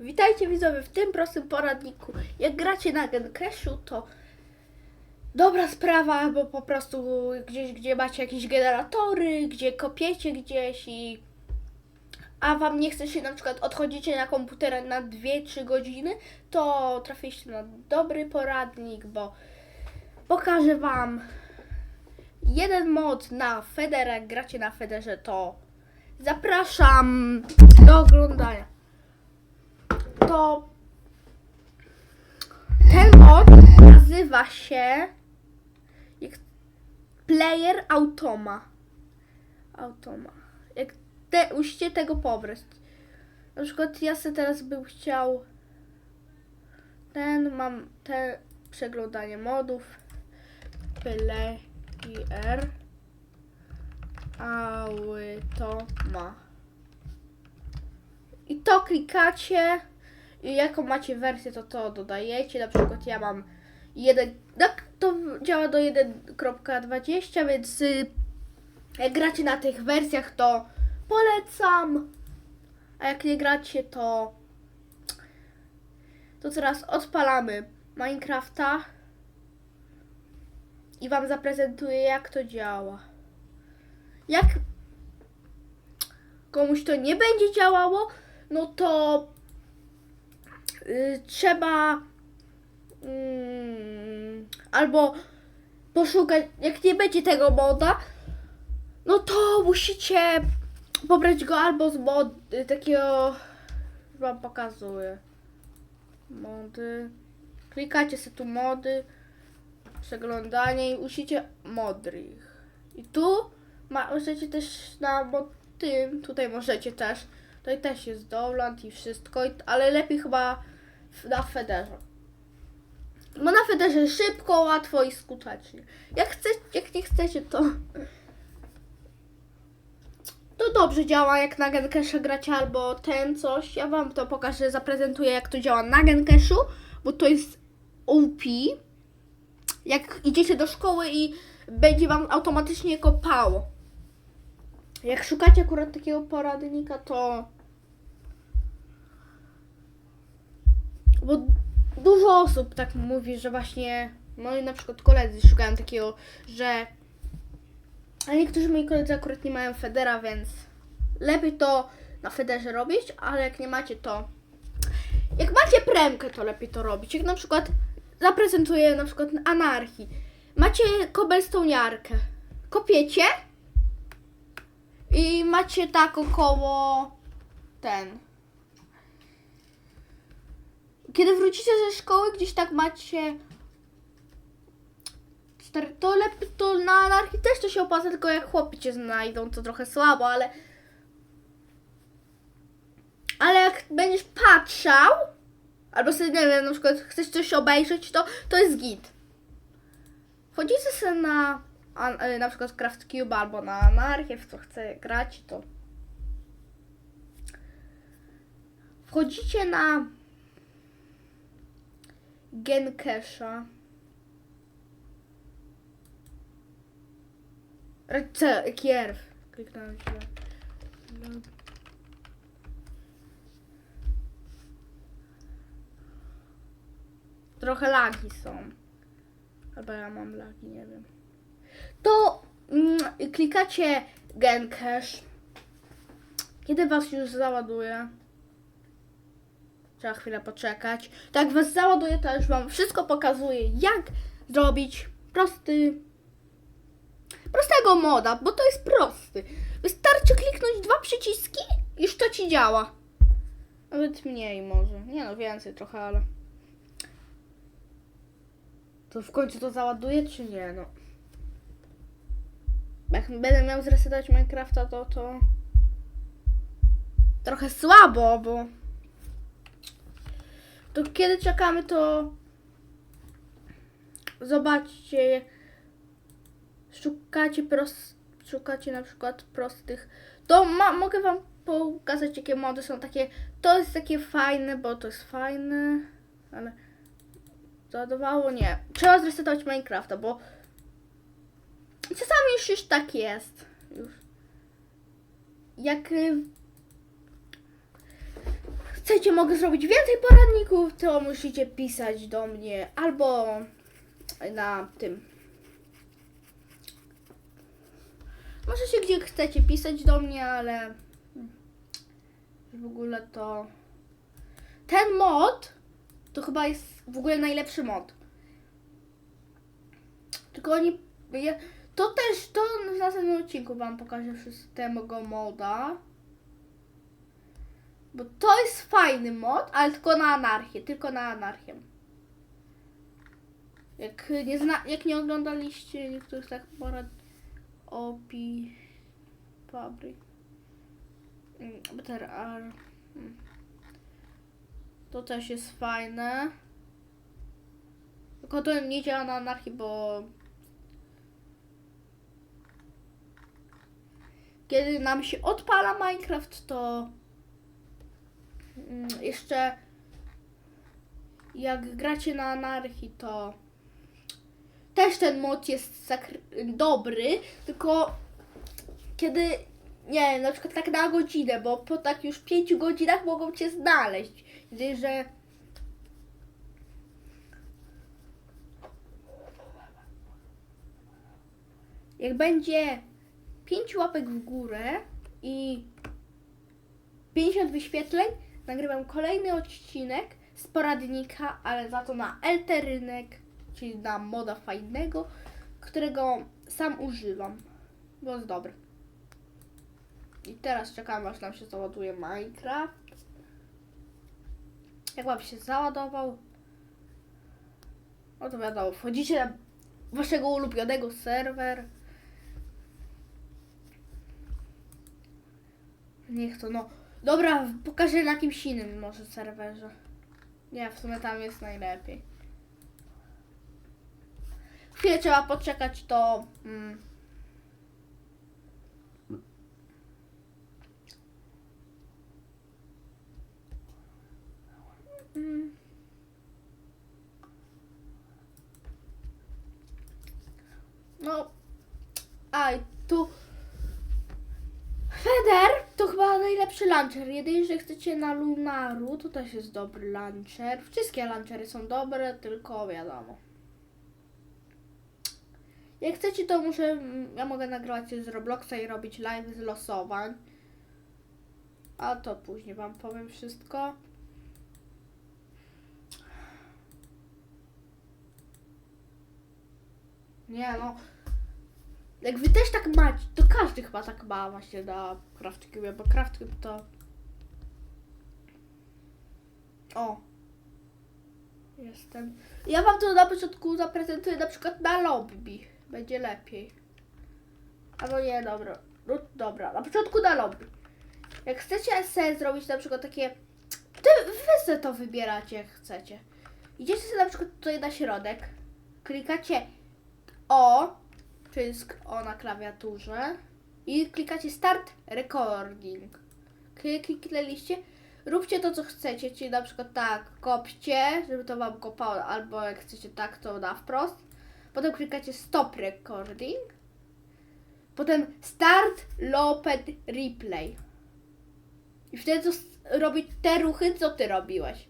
Witajcie widzowie w tym prostym poradniku. Jak gracie na Gencashu, to dobra sprawa, bo po prostu gdzieś, gdzie macie jakieś generatory, gdzie kopiecie gdzieś i a wam nie chce się na przykład odchodzicie na komputer na 2-3 godziny, to trafiliście na dobry poradnik, bo pokażę wam jeden mod na Federę, gracie na Federze, to zapraszam do oglądania. To ten mod nazywa się Player Automa. Automa. Jak te, musicie tego pobrać. Na przykład ja sobie teraz bym chciał ten, mam te przeglądanie modów. Player Automa. I to klikacie jaką macie wersję, to to dodajecie. Na przykład ja mam jeden, tak to działa do 1.20, więc y, jak gracie na tych wersjach, to polecam. A jak nie gracie, to to teraz odpalamy Minecrafta i wam zaprezentuję, jak to działa. Jak komuś to nie będzie działało, no to trzeba mm, albo poszukać, jak nie będzie tego moda, no to musicie pobrać go albo z mod y, takiego, wam pokazuję, mody, klikacie sobie tu mody, przeglądanie i musicie modrych. I tu ma, możecie też na mod tym, tutaj możecie też, tutaj też jest Dowland i wszystko, ale lepiej chyba na Federze. Bo na Federze szybko, łatwo i skutecznie. Jak, chce, jak nie chcecie, to to dobrze działa, jak na Gencashe gracie albo ten coś. Ja wam to pokażę, zaprezentuję jak to działa na Gencashu, bo to jest OP. Jak idziecie do szkoły i będzie wam automatycznie kopało. Jak szukacie akurat takiego poradnika, to. Bo dużo osób tak mówi, że właśnie. Moi na przykład koledzy szukają takiego, że. A niektórzy moi koledzy akurat nie mają Federa, więc lepiej to na Federze robić, ale jak nie macie to. Jak macie premkę, to lepiej to robić. Jak na przykład zaprezentuję na przykład anarchii. Macie kobelstoniarkę. Kopiecie i macie tak około ten. Kiedy wrócicie ze szkoły, gdzieś tak macie. To lepiej, to na anarchii też to się opłaca, tylko jak chłopi cię znajdą, to trochę słabo, ale. Ale jak będziesz patrzał, albo sobie, nie wiem, na przykład chcesz coś obejrzeć, to, to jest git. Wchodzicie sobie na e, na przykład Craft Cube albo na Anarchię, w co chce grać, to wchodzicie na Gencasha. C, kierw. Kliknąłem. Trochę lagi są. Albo ja mam lagi, nie wiem. To mm, klikacie Gencache. Kiedy was już załaduje? Trzeba chwilę poczekać. Tak was załaduje, to już wam wszystko pokazuje, jak zrobić prosty prostego moda, bo to jest prosty. Wystarczy kliknąć dwa przyciski i to ci działa. Nawet mniej może. Nie no, więcej trochę, ale... To w końcu to załaduje, czy nie? No. Jak będę miał zresetować Minecrafta, to to... Trochę słabo, bo... To kiedy czekamy, to... Zobaczcie... Szukacie pros... Szukacie na przykład prostych... To ma... mogę wam pokazać, jakie mody są takie... To jest takie fajne, bo to jest fajne, ale... Załadowało? Nie. Trzeba zresetować Minecrafta, bo czasami już, już tak jest. Już. Jak y, chcecie, mogę zrobić więcej poradników, to musicie pisać do mnie albo na tym. Możecie gdzie chcecie pisać do mnie, ale w ogóle to ten mod to chyba jest w ogóle najlepszy mod. Tylko oni to też to w następnym odcinku wam pokażę wszystkiego moda. Bo to jest fajny mod, ale tylko na anarchię, tylko na anarchię. Jak nie, zna, jak nie oglądaliście niektórych tak porad opi fabryk Mm, BTR mm. to też jest fajne tylko to nie działa na anarchii, bo kiedy nam się odpala Minecraft, to jeszcze jak gracie na anarchii, to też ten mod jest dobry, tylko kiedy, nie na przykład tak na godzinę, bo po tak już 5 godzinach mogą cię znaleźć. Gdy, że jak będzie 5 łapek w górę i 50 wyświetleń, nagrywam kolejny odcinek z poradnika, ale za to na Elterynek, czyli na moda fajnego, którego sam używam, bo jest dobry. I teraz czekam, aż nam się załaduje Minecraft. Jak wam się załadował, no to wiadomo, wchodzicie na waszego ulubionego serwer. Niech to no. Dobra, pokażę na jakimś innym może serwerze. Nie, w sumie tam jest najlepiej. Chwilę trzeba poczekać, to... Mm. No, a i tu Feder to chyba najlepszy launcher. Jedynie, że chcecie na Lunaru, to też jest dobry launcher. Wszystkie launchery są dobre, tylko wiadomo. Jak chcecie, to muszę, ja mogę nagrywać z Robloxa i robić live z losowań. A to później wam powiem wszystko. Nie no, jak wy też tak macie, to każdy chyba tak ma właśnie na CraftCube, bo CraftCube to... O. Jestem. Ja wam to na początku zaprezentuję na przykład na lobby. Będzie lepiej. Albo nie, dobra. No dobra, na początku na lobby. Jak chcecie sobie zrobić na przykład takie... Ty, wy sobie to wybieracie jak chcecie. Idziecie sobie na przykład tutaj na środek. Klikacie O, czyli sk- o na klawiaturze i klikacie Start Recording. Klik- Kliknęliście, róbcie to co chcecie, czyli na przykład tak, kopcie, żeby to wam kopało, albo jak chcecie tak, to na wprost. Potem klikacie Stop Recording. Potem Start Loped Replay. I wtedy to s- robi te ruchy, co ty robiłeś.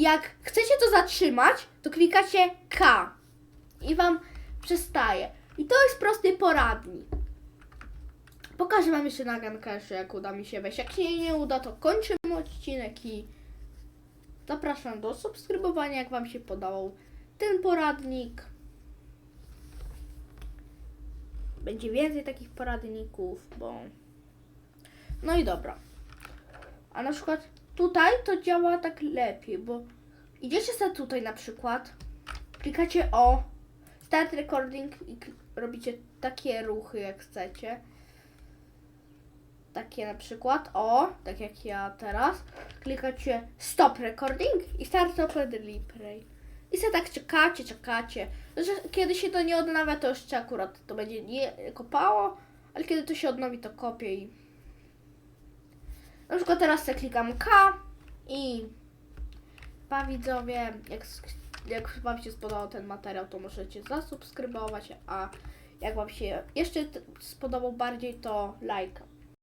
Jak chcecie to zatrzymać, to klikacie K i wam przestaje. I to jest prosty poradnik. Pokażę wam jeszcze na Gunkerze, jak uda mi się wejść. Jak się nie uda, to kończymy odcinek i zapraszam do subskrybowania, jak wam się podobał ten poradnik. Będzie więcej takich poradników, bo... No i dobra. A na przykład tutaj to działa tak lepiej, bo idziecie sobie tutaj na przykład, klikacie o Start Recording i robicie takie ruchy jak chcecie. Takie na przykład, o, tak jak ja teraz. Klikacie Stop Recording i Start Open Replay. I sobie tak czekacie, czekacie. Że kiedy się to nie odnawia, to jeszcze akurat to będzie nie kopało, ale kiedy to się odnowi, to kopie i na przykład teraz sobie klikam K i pa widzowie, jak, jak Wam się spodobał ten materiał, to możecie zasubskrybować, a Jak Wam się jeszcze spodobał bardziej, to lajka.